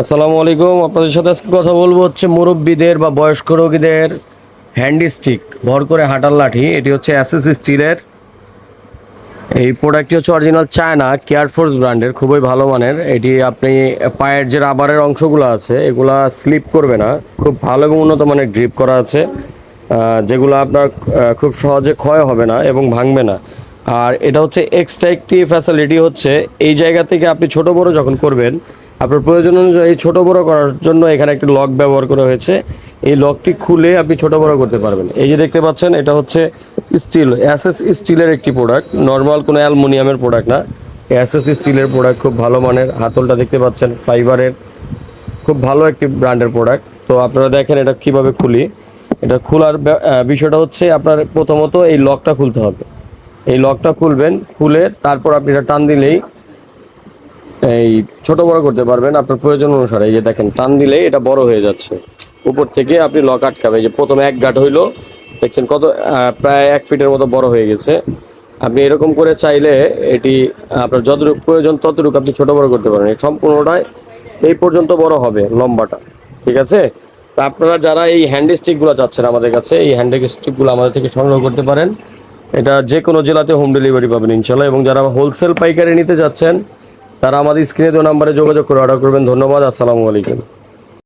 আসসালামু আলাইকুম। আপনাদের সাথে আজকে কথা বলব হচ্ছে মুরব্বীদের বা বয়স্ক রোগীদের হ্যান্ডি স্টিক, ভর করে হাঁটার লাঠি। এটি হচ্ছে অ্যাসেস স্টিলের। এই প্রোডাক্টটি হচ্ছে অরিজিনাল চায়না কেয়ারফোর্স ব্র্যান্ডের খুবই ভালো মানের। এটি আপনি পায়ের যে রাবারের অংশগুলো আছে, এগুলা স্লিপ করবে না। খুব ভালো এবং উন্নত মানের গ্রিপ করা আছে যেগুলো আপনার খুব সহজে ক্ষয় হবে না এবং ভাঙবে না। আর এটা হচ্ছে এক্সট্রা একটি ফ্যাসিলিটি হচ্ছে, এই জায়গা থেকে আপনি ছোট বড় যখন করবেন আপনার প্রয়োজন অনুযায়ী ছোট বড় করার জন্য এখানে একটি লক ব্যবহার করা হয়েছে। এই লকটি খুলে আপনি ছোট বড় করতে পারবেন। এই যে দেখতে পাচ্ছেন, এটা হচ্ছে স্টিল, অ্যাসেস স্টিলের একটি প্রোডাক্ট। নর্মাল কোনো অ্যালুমিনিয়ামের প্রোডাক্ট না। অ্যাসেস স্টিলের প্রোডাক্ট খুব ভালো মানের। হাতলটা দেখতে পাচ্ছেন, ফাইবারের। খুব ভালো একটি ব্র্যান্ডের প্রোডাক্ট। তো আপনারা দেখেন এটা কীভাবে খুলি। এটা খোলার বিষয়টা হচ্ছে আপনার প্রথমত এই লকটা খুলতে হবে। এই লকটা খুলবেন, খুলে তারপর আপনি এটা টান দিলেই এই ছোট বড় করতে পারবেন আপনার প্রয়োজন অনুসারে। এই যে দেখেন, টান দিলেই এটা বড় হয়ে যাচ্ছে। উপর থেকে আপনি লক আটকাবে। যে প্রথমে এক গাঁট হইল, দেখছেন কত প্রায় এক ফিটের মতো বড় হয়ে গেছে। আপনি এরকম করে চাইলে এটি, আপনার যতটুকু প্রয়োজন ততটুকু আপনি ছোট বড় করতে পারেন সম্পূর্ণটাই এই পর্যন্ত বড় হবে, লম্বাটা। ঠিক আছে? তা আপনারা যারা এই হ্যান্ড স্টিকগুলো চাচ্ছেন আমাদের কাছে, এই হ্যান্ড স্টিকগুলো আমাদের থেকে সংগ্রহ করতে পারেন। এটা যে কোনো জেলাতে হোম ডেলিভারি পাবেন ইনশাল্লাহ। এবং যারা হোলসেল পাইকারি নিতে যাচ্ছেন তারা আমাদের স্ক্রিনে দেওয়া নাম্বারে যোগাযোগ করে অর্ডার করবেন। ধন্যবাদ আসসালামু আলাইকুম।